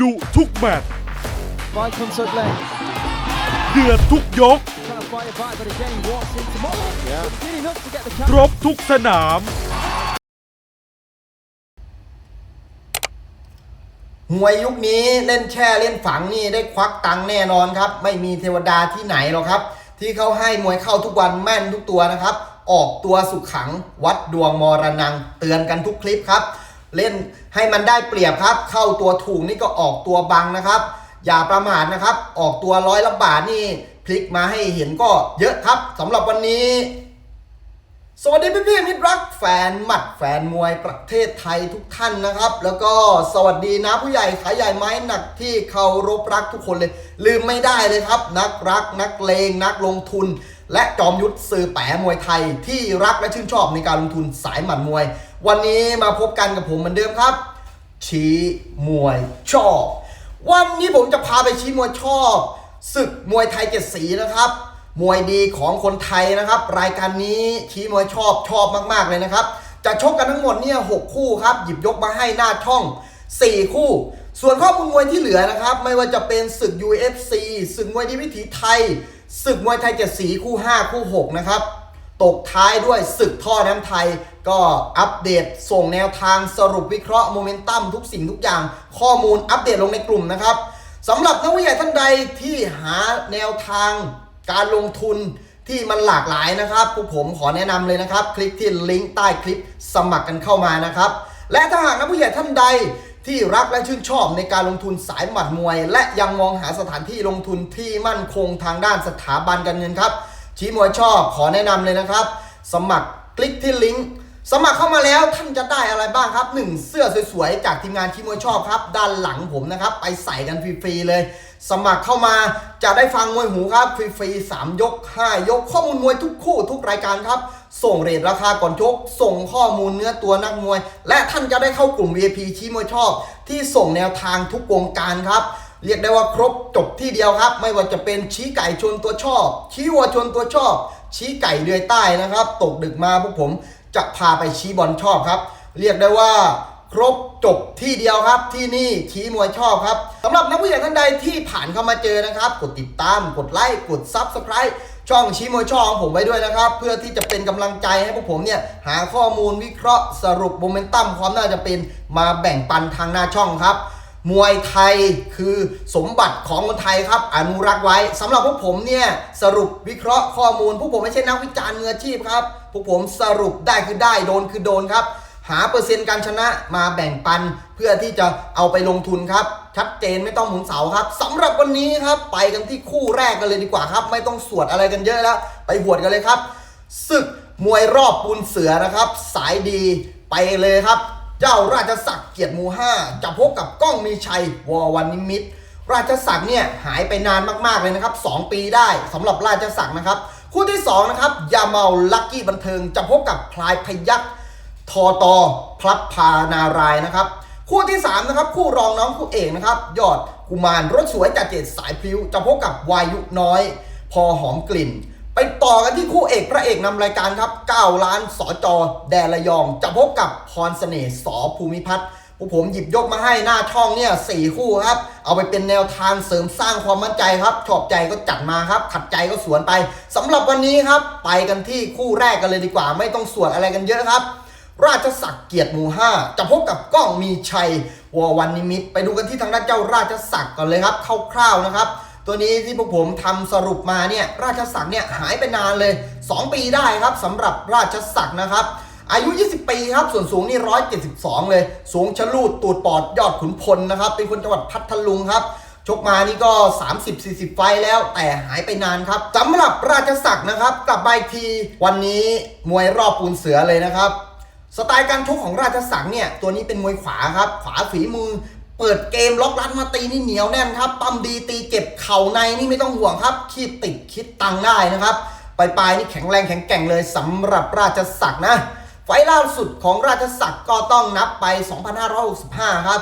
ดุทุกแมตช์ By comes up lane. เดือดทุกยก Trying to fight it back, but again he walks into more. Yeah. Did enough to get the ครบทุกสนาม หวยยุคนี้เล่นแช่เล่นฝังนี่ได้ควักตังค์แน่นอนครับ ไม่มีเทวดาที่ไหนหรอกครับ ที่เขาให้มวยเข้าทุกวันแม่นทุกตัวนะครับ ออกตัวสุขขัง วัดดวงมรณัง เตือนกันทุกคลิปครับ เล่นให้มันได้เปรียบครับ เข้าตัวถูกนี่ก็ออกตัวบังนะครับ อย่าประมาทนะครับ ออกตัวร้อยละบาทนี่พลิกมาให้เห็นก็เยอะครับสำหรับวันนี้ สวัสดีพี่พี่ๆมิตรรักแฟนหมัดแฟนมวยประเทศไทยทุกท่านนะครับ แล้วก็สวัสดีนะผู้ใหญ่ขายใหญ่ไม้หนักที่เคารพรักทุกคนเลย ลืมไม่ได้เลยครับ นักรักนักเลงนักลงทุน และจอมยุทธสื่อแปะมวยไทยที่รักและชื่นชอบในการลงทุนสายหมัดมวย วันนี้มาพบกันกับผมเหมือนเดิมครับ ชี้มวยชอบ วันนี้ผมจะพาไปชี้มวยชอบศึกมวยไทยเจ็ดสีนะครับ มวยดีของคนไทยนะครับ รายการนี้ชี้มวยชอบชอบมาก ๆเลยนะครับ จะชกกันทั้งหมดเนี่ยหกคู่ครับหยิบยกมาให้หน้าช่อง 4 คู่ ส่วนข้อมูลมวยที่เหลือนะครับ ไม่ว่าจะเป็นศึก UFC ศึกมวยดีวิถีไทย ศึกมวยไทยเจ็ดสีคู่ 5 คู่ 6 นะครับ ตกท้ายด้วยศึกท่อน้ำไทย ก็อัปเดตส่งแนวทางสรุปวิเคราะห์โมเมนตัมทุกสิ่งทุกอย่างข้อมูลอัปเดตลงในกลุ่มนะครับสำหรับนักวิทยาท่านใดที่หาแนวทางการลงทุนที่มันหลากหลายนะครับพวกผมขอแนะนำเลยนะครับ คลิกที่ลิงก์ใต้คลิปสมัครกันเข้ามานะครับ และถ้าหากนักผู้ใหญ่ท่านใด ที่รักและชื่นชอบในการลงทุนสายหมัดมวย และยังมองหาสถานที่ลงทุนที่มั่นคงทางด้านสถาบันการเงินครับ ชี้มวยชอบขอแนะนำเลยนะครับ สมัครคลิกที่ลิงก์สมัครเข้ามาแล้วท่านจะได้อะไรบ้างครับ 1 เสื้อสวยๆ จากทีมงานชี้มวยชอบครับ ด้านหลังผมนะครับ ไปใส่กันฟรีๆเลย สมัครเข้ามาจะได้ฟังมวยหูครับฟรีๆ3ยก 5 ยกข้อมูลมวยทุกคู่ทุกรายการครับ ส่งเรทราคาก่อนชก ส่งข้อมูลเนื้อตัวนักมวย และท่านจะได้เข้ากลุ่ม VIP ชี้มวยชอบ ที่ส่งแนวทางทุกวงการครับ เรียกได้ว่าครบจบที่เดียวครับ ไม่ว่าจะเป็นชี้ไก่ชนตัวชอบ ชี้วัวชนตัวชอบ ชี้ไก่เดือยใต้นะครับ ตกดึกมาพวกผมจะพาไปชี้บอลชอบครับ เรียกได้ว่า ครบจบที่เดียวครับที่นี่ชี้มวยชอบครับสำหรับนักผู้ใหญ่ท่านใดที่ผ่านเข้ามาเจอนะครับ กดติดตามกดไลค์กด Subscribe ช่องชี้มวยชอบของผมไว้ด้วยนะครับ เพื่อที่จะเป็นกำลังใจให้พวกผมเนี่ย หาข้อมูลวิเคราะห์สรุปโมเมนตัมความน่าจะเป็นมาแบ่งปันทางหน้าช่องครับมวยไทยคือสมบัติของคนไทยครับ อนุรักษ์ไว้สำหรับพวกผมเนี่ย สรุปวิเคราะห์ข้อมูล พวกผมไม่ใช่นักวิจารณ์มืออาชีพครับ พวกผมสรุปได้คือได้โดนคือโดนครับ หาเปอร์เซ็นต์การชนะมาแบ่งปันเพื่อที่จะเอาไปลงทุนครับ ชัดเจนไม่ต้องหมุนเสาครับสำหรับวันนี้ครับไปกันที่คู่แรกกันเลยดีกว่าครับ ไม่ต้องสวดอะไรกันเยอะแล้ว ไปหวดกันเลยครับศึกมวยรอบปูนเสือนะครับ สายดีไปเลยครับ เจ้าราชศักดิ์เกียรติมูห้าจะพบกับก้องมีชัยวอวันนิมิตรราชศักดิ์เนี่ยหายไปนานมากๆเลยนะครับ 2 ปีได้สำหรับราชศักดิ์นะครับ คู่ที่2นะครับยาเมาลักกี้บันเทิงจะพบกับพลายพยักษ์ ทอตอพลับพานารายนะครับ คู่ที่ 3 นะครับ คู่รองน้องคู่เอกนะครับ ยอดกุมารรถสวยจากเจ็ดสายพลิ้วจะพบกับวายุน้อย พอหอมกลิ่น ไปต่อกันที่คู่เอกพระเอกนำรายการครับ9ล้านสอจอแดนระยอง จะพบกับพรเสน่ห์สอภูมิพัฒน์พวกผมหยิบยกมาให้หน้าช่องเนี่ยสคู่ครับ เอาไปเป็นแนวทางเสริมสร้างความมั่นใจครับ ชอบใจก็จัดมาครับ ขัดใจก็สวนไปสำหรับวันนี้ครับ ไปกันที่คู่แรกกันเลยดีกว่า ไม่ต้องสวดอะไรกันเยอะครับ ราชศักดิ์เกียรติหมู่ห้าจะพบกับก้องมีชัยวอวันนิมิต ไปดูกันที่ทางด้านเจ้าราชศักดิ์ก่อนเลยครับคร่าวๆนะครับ ตัวนี้ที่พวกผมทำสรุปมาเนี่ยราชศักดิ์เนี่ยหายไปนานเลย 2 ปีได้ครับสำหรับราชศักดิ์นะครับ อายุ 20 ปีครับ ส่วนสูงนี่ 172 เลย สูงชะลูดตูดปอดยอดขุนพลนะครับ เป็นคนจังหวัดพัทลุงครับชกมานี่ก็ 30-40 ไฟแล้วแต่หายไปนานครับสำหรับราชศักดิ์นะครับ กลับมาอีกทีวันนี้มวยรอบปูนเสือเลยนะครับ สไตล์การชกของราชสังห์เนี่ยตัวนี้เป็นมวยขวาครับ ขวาฝีมือ เปิดเกมล็อกรัดมาตีนี่เหนียวแน่นครับปั้มดีตีเจ็บเข่าในนี่ไม่ต้องห่วงครับคีบติดคิดตังได้นะครับปลายปลายๆนี่แข็งแรงแข็งแกร่งเลยสำหรับราชสักนะ ไฟล่าสุดของราชสักก็ต้องนับไป 2565 ครับ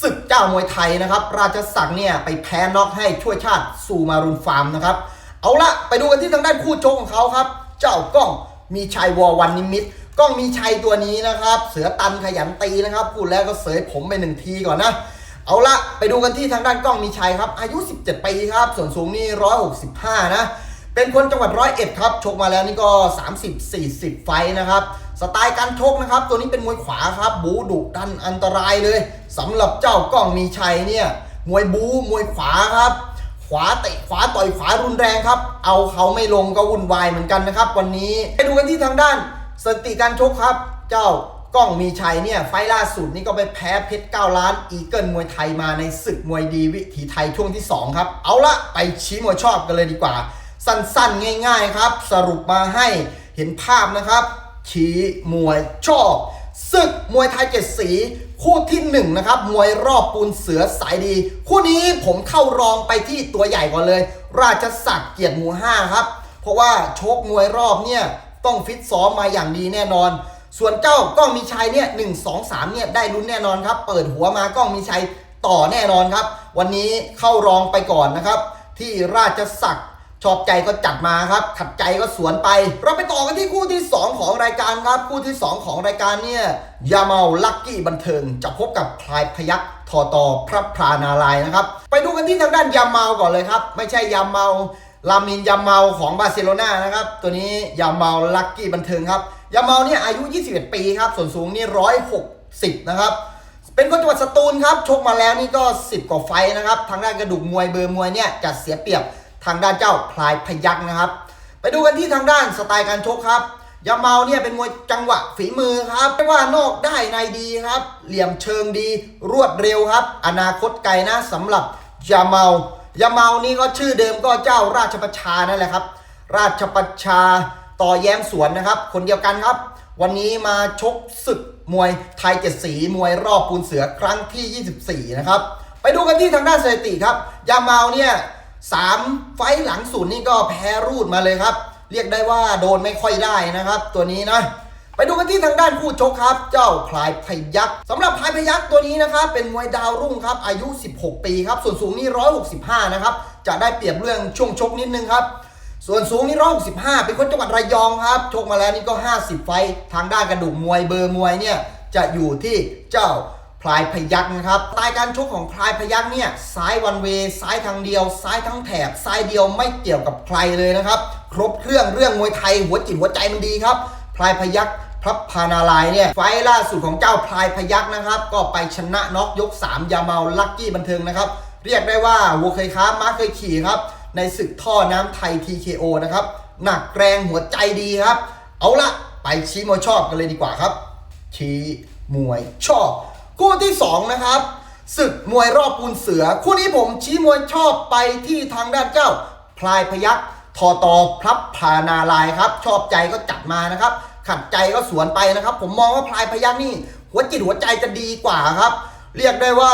ศึกเจ้ามวยไทยนะครับ ราชสักเนี่ยไปแพ้น็อกให้ช่วยชาติสู่มารุนฟาร์มนะครับ เอาละไปดูกันที่ทางด้านคู่ชกของเขาครับ เจ้ากล้องมีชัยวอวันนิมิต กล้องมีชัยตัวนี้นะครับ เสือตันขยันตีนะครับพูดแล้วก็เสยผมไปหนึ่งทีก่อนนะเอาละไปดูกันที่ทางด้านกล้องมีชัยครับ อายุ 17 ปีครับ ส่วนสูงนี่165 นะ เป็นคนจังหวัดร้อยเอ็ดครับ ชกมาแล้วนี่ก็ 30-40 ไฟนะครับ สไตล์การชกนะครับ ตัวนี้เป็นมวยขวาครับ บูดุดันอันตรายเลยสำหรับเจ้ากล้องมีชัยเนี่ย มวยบูมวยขวาครับ ขวาเตะขวาต่อยขวารุนแรงครับ เอาเขาไม่ลงก็วุ่นวายเหมือนกันนะครับ วันนี้ไปดูกันที่ทางด้าน สติการชกครับ เจ้ากล้องมีชัยเนี่ยไฟล่าสุดนี่ก็ไปแพ้เพชร9ล้าน อีเกิลมวยไทยมาในศึกมวยดีวิถีไทยช่วงที่ 2 ครับ เอาละไปชี้มวยชอบกันเลยดีกว่า สั้นๆ ง่าย ๆ ครับ สรุปมาให้เห็นภาพนะครับ ชี้มวยชอบศึกมวยไทยเจ็ดสีคู่ที่หนึ่งนะครับมวยรอบปูนเสือสายดี คู่นี้ผมเข้ารองไปที่ตัวใหญ่ก่อนเลย ราชสักดิ์เกียรติหมู่ห้าครับ เพราะว่าชคมวยรอบเนี่ย ต้องฟิตซ้อมมาอย่างดีแน่นอน ส่วนเจ้ากล้องมีชัยเนี่ยหนึ่งสองสามเนี่ยได้ลุ้นแน่นอนครับ เปิดหัวมากล้องมีชัยต่อแน่นอนครับ วันนี้เข้ารองไปก่อนนะครับ ที่ราชสักดิ์ชอบใจก็จัดมาครับ ขัดใจก็สวนไป เราไปต่อกันที่คู่ที่ 2 ของรายการครับ คู่ที่ 2 ของรายการเนี่ยยาเมาลักกี้บันเทิง จะพบกับพลายพยักทอตอพระพรานารายนะครับ ไปดูกันที่ทางด้านยาเมาก่อนเลยครับ ไม่ใช่ยาเมา ลามินยาเมาของบาร์เซโลนานะครับ ตัวนี้ยาเมาลักกี้บันเทิงครับยาเมาเนี่ยอายุ 21 ปีครับ ส่วนสูงนี่160 นะครับ เป็นคนจังหวัดสตูลครับ ชกมาแล้วนี่ก็ 10 กว่าไฟนะครับ ทางด้านกระดูกมวยเบอร์มวยเนี่ยจะเสียเปรียบทางด้านเจ้าพลายพยักนะครับ ไปดูกันที่ทางด้านสไตล์การชกครับยาเมาเนี่ยเป็นมวยจังหวะฝีมือครับไม่ว่านอกได้ในดีครับ เหลี่ยมเชิงดี รวดเร็วครับ อนาคตไกลนะสำหรับยาเมา ยาเมานี่ก็ชื่อเดิมก็เจ้าราชประชานั่นแหละครับ ราชประชาต่อแย้มสวนนะครับ คนเดียวกันครับ วันนี้มาชกศึกมวยไทยเจ็ดสีมวยรอบปูนเสือครั้งที่ 24 นะครับ ไปดูกันที่ทางด้านสถิติครับ ยาเมาเนี่ยสามไฟหลังสุดนี่ก็แพ้รูดมาเลยครับ เรียกได้ว่าโดนไม่ค่อยได้นะครับ ตัวนี้นะ ไปดูกันที่ทางด้านคู่ชกครับ เจ้าพลายพยักษ์สำหรับพลายพยักษ์ตัวนี้นะครับเป็นมวยดาวรุ่งครับอายุ 16 ปีครับส่วนสูงนี่165นะครับจะได้เปรียบเรื่องช่วงชกนิดนึงครับส่วนสูงนี่165เป็นคนจังหวัดระยองครับชกมาแล้วนี่ก็ 50 ไฟทางด้านกระดูกมวยเบอร์มวยเนี่ยจะอยู่ที่เจ้าพลายพยักษ์นะครับสไตล์การชกของพลายพยักษ์เนี่ยซ้ายวันเวซ้ายทางเดียว ซ้ายทั้งแถบ ซ้ายเดียวไม่เกี่ยวกับใครเลยนะครับ ครบเครื่องเรื่องมวยไทยหัวจิตหัวใจมันดีครับ พลายพยักษ์ พระพานารายเนี่ยไฟล่าสุดของเจ้าพลายพยักษ์นะครับ ก็ไปชนะน็อกยก 3 ยาเมาลักกี้บันเทิงนะครับ เรียกได้ว่าวัวเคยค้าม้าเคยขี่ครับ ในศึกท่อน้ำไทย TKO นะครับ หนักแรงหัวใจดีครับ เอาละไปชี้มวยชอบกันเลยดีกว่าครับ ชี้มวยชอบคู่ที่ 2 นะครับศึกมวยรอบปูนเสือ คู่นี้ผมชี้มวยชอบไปที่ทางด้านเจ้า พลายพยักทอตอพรับพานาลายครับ ชอบใจก็จัดมานะครับ ขัดใจก็สวนไปนะครับ ผมมองว่าพลายพยักนี่ หัวจิตหัวใจจะดีกว่าครับ เรียกได้ว่า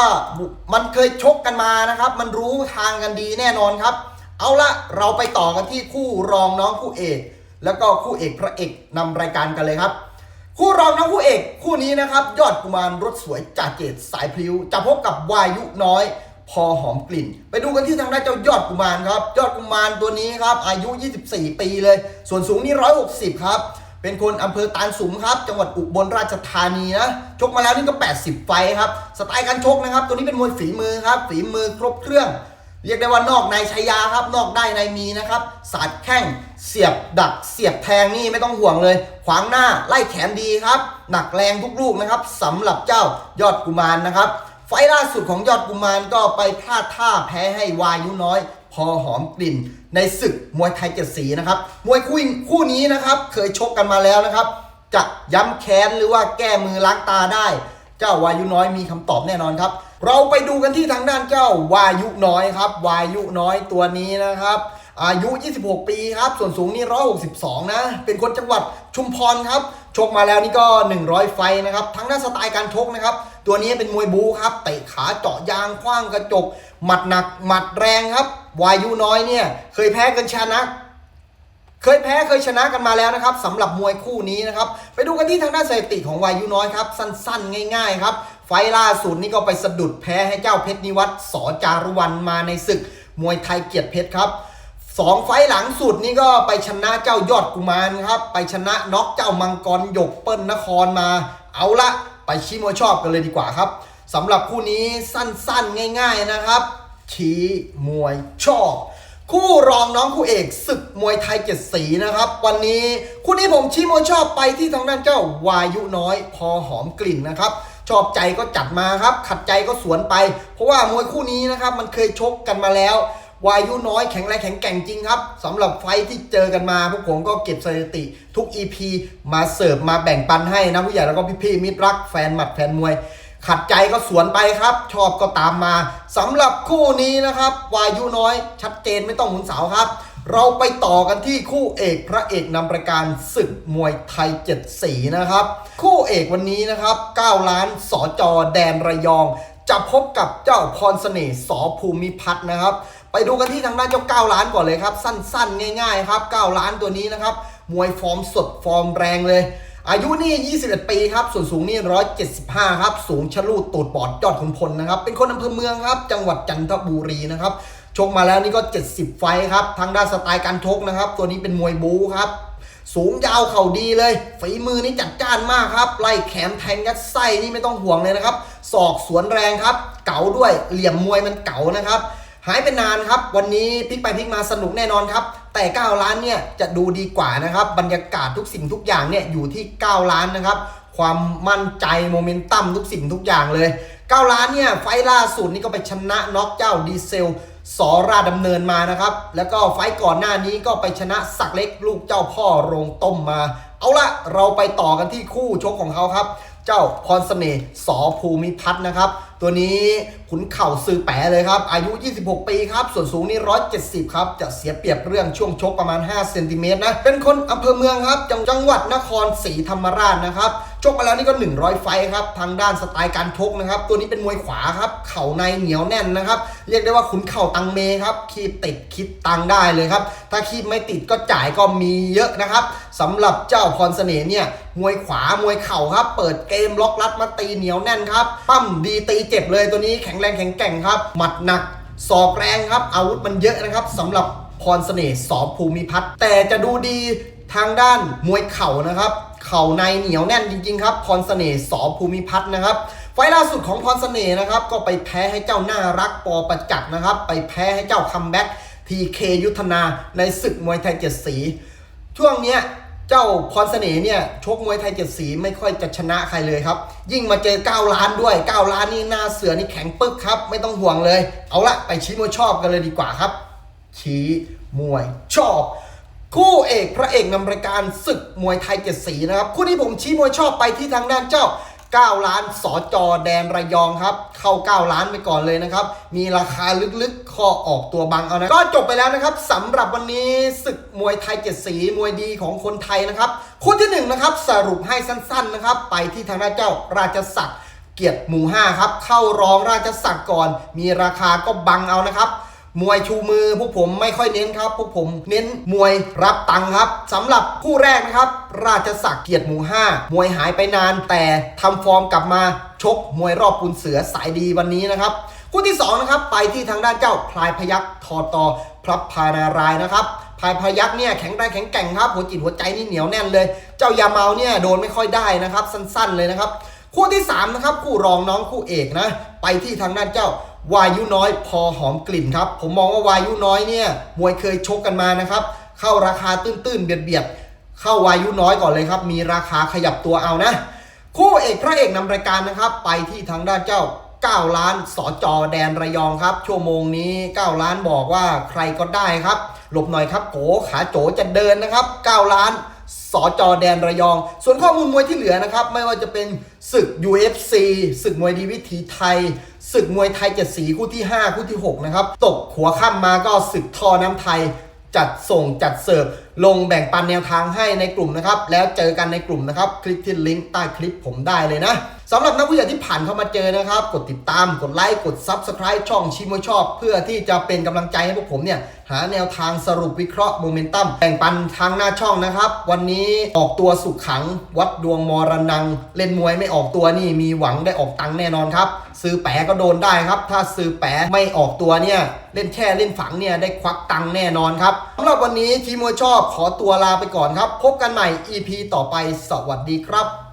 มันเคยชกกันมานะครับ มันรู้ทางกันดีแน่นอนครับ เอาละเราไปต่อกันที่คู่รองน้องคู่เอก แล้วก็คู่เอกพระเอกนำรายการกันเลยครับ คู่รองน้องคู่เอก คู่นี้นะครับ ยอดกุมารรถสวยจากเกตสายพลิ้วจะพบกับวายุน้อยพอหอมกลิ่น ไปดูกันที่ทางด้านเจ้ายอดกุมารครับ ยอดกุมารตัวนี้ครับ อายุ 24 ปีเลย ส่วนสูงนี่ 160 ครับ เป็นคนอำเภอตาลสุมครับ จังหวัดอุบลราชธานีนะชกมาแล้วนี่ก็ 80 ไฟครับ สไตล์การชกนะครับ ตัวนี้เป็นมวยฝีมือครับ ฝีมือครบเครื่อง เรียกได้ว่านอกในชัยยาครับ นอกได้ในมีนะครับ สาดแข้ง เสียบดัก เสียบแทงนี่ไม่ต้องห่วงเลย ขวางหน้าไล่แขนดีครับ หนักแรงทุกลูกนะครับสำหรับเจ้ายอดกุมารนะครับ ไฟล์ล่าสุดของยอดกุมารก็ไปพลาดท่าแพ้ให้วายุน้อย พอหอมกลิ่น ในศึกมวยไทยเจ็ดสีนะครับ มวยคู่คู่นี้นะครับ เคยชกกันมาแล้วนะครับ จะย้ำแค้นหรือว่าแก้มือล้างตาได้ เจ้าวายุน้อยมีคำตอบแน่นอนครับ เราไปดูกันที่ทางด้านเจ้าวายุน้อยครับ วายุน้อยตัวนี้นะครับ อายุ 26 ปีครับ ส่วนสูงนี่162 นะ เป็นคนจังหวัดชุมพรครับ ชกมาแล้วนี่ก็ 100 ไฟนะครับ ทั้งด้านสไตล์การชกนะครับ ตัวนี้เป็นมวยบูครับเตะขาเจาะยางคว้างกระจก หมัดหนักหมัดแรงครับ วายุน้อยเนี่ย เคยแพ้กันชนะ เคยแพ้เคยชนะกันมาแล้วนะครับสำหรับมวยคู่นี้นะครับ ไปดูกันที่ทางด้านสถิติของวายุน้อยครับ สั้นๆ ง่าย ๆ ครับ ไฟล่าสุดนี่ก็ไปสะดุดแพ้ให้เจ้าเพชรนิวัตรสอจารุวันมาในศึกมวยไทยเกียรติเพชรครับสองไฟล์หลังสุดนี่ก็ไปชนะเจ้ายอดกุมารครับ ไปชนะน็อกเจ้ามังกรหยกเปิ้ลนครมา เอาละ ไปชี้มวยชอบกันเลยดีกว่าครับสำหรับคู่นี้สั้นๆ ง่าย ๆนะครับ ชี้มวยชอบ คู่รองน้องคู่เอกศึกมวยไทยเจ็ดสีนะครับ วันนี้คู่นี้ผมชี้มวยชอบไปที่ทางด้านเจ้าวายุน้อย พอหอมกลิ่นนะครับชอบใจก็จัดมาครับ ขัดใจก็สวนไป เพราะว่ามวยคู่นี้นะครับมันเคยชกกันมาแล้ว วายุน้อยแข็งแรงแข็งแกร่งจริงครับสำหรับไฟที่เจอกันมา พวกผมก็เก็บสถิติ ทุก EP มาเสิร์ฟมาแบ่งปันให้นะผู้ใหญ่แล้วก็พี่ๆมิตรรักแฟนหมัดแฟนมวย ขัดใจก็สวนไปครับ ชอบก็ตามมาสำหรับคู่นี้นะครับ วายุน้อยชัดเจนไม่ต้องหมุนเสาครับ เราไปต่อกันที่คู่เอกพระเอกนำรายการศึกมวยไทยเจ็ดสีนะครับ คู่เอกวันนี้นะครับ9ล้านสอจอแดนระยองจะพบกับเจ้าพรเสน่ห์สอภูมิพัฒน์นะครับ ไปดูกันที่ทางด้านเจ้า 9 ล้านก่อนเลยครับ สั้นๆ ง่ายๆ ครับ 9 ล้านตัวนี้นะครับ มวยฟอร์มสดฟอร์มแรงเลย อายุนี่ 21 ปีครับ ส่วนสูงนี่ 175 ครับ สูงชะลูดตูดปอดยอดขุนพลนะครับ เป็นคนอำเภอเมืองครับ จังหวัดจันทบุรีนะครับ ชกมาแล้วนี่ก็ 70 ไฟครับ ทางด้านสไตล์การชกนะครับ ตัวนี้เป็นมวยบูครับสูงยาวเข่าดีเลย ฝีมือนี่จัดจ้านมากครับ ไล่แขมแทงยัดไส้นี่ไม่ต้องห่วงเลยนะครับ ศอกสวนแรงครับ เก๋าด้วย เหลี่ยมมวยมันเก๋านะครับ หายไปนานครับ วันนี้พลิกไปพลิกมาสนุกแน่นอนครับ แต่ 9 ล้านเนี่ยจะดูดีกว่านะครับ บรรยากาศทุกสิ่งทุกอย่างเนี่ยอยู่ที่ 9 ล้านนะครับ ความมั่นใจโมเมนตัมทุกสิ่งทุกอย่างเลย 9 ล้านเนี่ยไฟล่าสุดนี่ก็ไปชนะน็อกเจ้าดีเซลสอราดำเนินมานะครับ แล้วก็ไฟก่อนหน้านี้ก็ไปชนะสักเล็กลูกเจ้าพ่อโรงต้มมา เอาละเราไปต่อกันที่คู่ชกของเขาครับ เจ้าพรสเสน่ห์สอภูมิพัฒน์นะครับ ตัวนี้ขุนเข่าซือแปะเลยครับ อายุ 26 ปีครับ ส่วนสูงนี่ 170 ครับ จะเสียเปรียบเรื่องช่วงชกประมาณ5เซนติเมตรนะ เป็นคนอำเภอเมืองครับ จังหวัดนครศรีธรรมราชนะครับ ชกมาแล้วนี่ก็ 100 ไฟครับทางด้านสไตล์การชกนะครับ ตัวนี้เป็นมวยขวาครับ เข่าในเหนียวแน่นนะครับ เรียกได้ว่าขุนเข่าตังเมครับคีบติดคิดตังได้เลยครับ ถ้าคีบไม่ติดก็จ่ายก็มีเยอะนะครับสำหรับเจ้าพรเสน่ห์เนี่ยมวยขวามวยเข่าครับ เปิดเกมล็อกลัดมาตีเหนียวแน่นครับปั้มดีตีเจ็บเลยตัวนี้แข็งแรงแข็งแกร่งครับ หมัดหนักศอกแรงครับ อาวุธมันเยอะนะครับสำหรับพรเสน่ห์สอภูมิพัฒน์แต่จะดูดีทางด้านมวยเข่านะครับ เข่าในเหนียวแน่นจริง ๆ ครับพรสเสน่ห์สอภูมิพัฒน์นะครับไฟล์ล่าสุดของพรสเสน่ห์นะครับก็ไปแพ้ให้เจ้าน่ารักปอประจักษ์นะครับไปแพ้ให้เจ้าคัมแบ็กทีเคยุทธนาในศึกมวยไทยเจ็ดสี ช่วงเนี้ยเจ้าพรเสน่ห์เนี่ยชกมวยไทยเจ็ดสีไม่ค่อยจะชนะใครเลยครับ ยิ่งมาเจอ9ล้านด้วย 9 ล้านนี่หน้าเสือนี่แข็งปึ๊กครับ ไม่ต้องห่วงเลย เอาละไปชี้มวยชอบกันเลยดีกว่าครับ ชี้มวยชอบ คู่เอกพระเอกนำรายการศึกมวยไทยเจ็ดสีนะครับ คู่นี้ผมชี้มวยชอบไปที่ทางด้านเจ้า 9 ล้านสอจอแดนระยองครับ เข้า 9 ล้านไปก่อนเลยนะครับ มีราคาลึกๆข้อออกตัวบังเอานะ ก็จบไปแล้วนะครับสำหรับวันนี้ศึกมวยไทยเจ็ดสีมวยดีของคนไทยนะครับ คู่ที่หนึ่งนะครับสรุปให้สั้นๆนะครับ ไปที่ทางด้านเจ้าราชสักดิ์เกียรติหมู่5ครับเข้ารองราชสักดิ์ก่อน มีราคาก็บังเอานะครับ มวยชูมือพวกผมไม่ค่อยเน้นครับ พวกผมเน้นมวยรับตังครับสำหรับคู่แรกนะครับ ราชสักดิ์เกียรติหมู่5มวยหายไปนานแต่ทำฟอร์มกลับมาชกมวยรอบปุนเสือสายดีวันนี้นะครับคู่ที่2นะครับไปที่ทางด้านเจ้าพลายพยักทอตอพระพานารายนะครับพลายพยักเนี่ยแข็งแรงแข็งแกร่งครับหัวจิตหัวใจนี่เหนียวแน่นเลย เจ้ายาเมาเนี่ยโดนไม่ค่อยได้นะครับ สั้นๆเลยนะครับคู่ที่3นะครับคู่รองน้องคู่เอกนะไปที่ทางด้านเจ้า วายุน้อยพอหอมกลิ่นครับ ผมมองว่าวายุน้อยเนี่ยมวยเคยชกกันมานะครับ เข้าราคาตื้นๆเบียดๆเข้าวายุน้อยก่อนเลยครับ มีราคาขยับตัวเอานะ คู่เอกพระเอกนำรายการนะครับ ไปที่ทางด้านเจ้า 9 ล้านสอจอแดนระยองครับ ชั่วโมงนี้ 9 ล้านบอกว่าใครก็ได้ครับ หลบหน่อยครับโกขาโจจะเดินนะครับ 9 ล้าน สอจอแดนระยอง ส่วนข้อมูลมวยที่เหลือนะครับ ไม่ว่าจะเป็นศึก UFC ศึกมวยดีวิถีไทย ศึกมวยไทยเจ็ดสีคู่ที่ 5 คู่ที่ 6 นะครับ ตกหัวข้ามมาก็ศึกทอน้ำไทย จัดส่งจัดเสิร์ฟ ลงแบ่งปันแนวทางให้ในกลุ่มนะครับ แล้วเจอกันในกลุ่มนะครับ คลิกที่ลิงก์ใต้คลิปผมได้เลยนะสำหรับนักวิทยาที่ผ่านเข้ามาเจอนะครับ กดติดตาม กดไลค์ กด Subscribe ช่องชิมชอบ เพื่อที่จะเป็นกำลังใจให้พวกผมเนี่ย หาแนวทางสรุปวิเคราะห์โมเมนตัมแบ่งปันทางหน้าช่องนะครับ วันนี้ออกตัวสุขขัง วัดดวงมรนัง เล่นมวยไม่ออกตัวนี่มีหวังได้ออกตังแน่นอนครับ ซื้อแปะก็โดนได้ครับ ถ้าซื้อแปะไม่ออกตัวเนี่ย เล่นแค่เล่นฝังเนี่ยได้ควักตังค์แน่นอนครับสำหรับวันนี้ทีมมวยชอบขอตัวลาไปก่อนครับ พบกันใหม่ EP ต่อไปสวัสดีครับ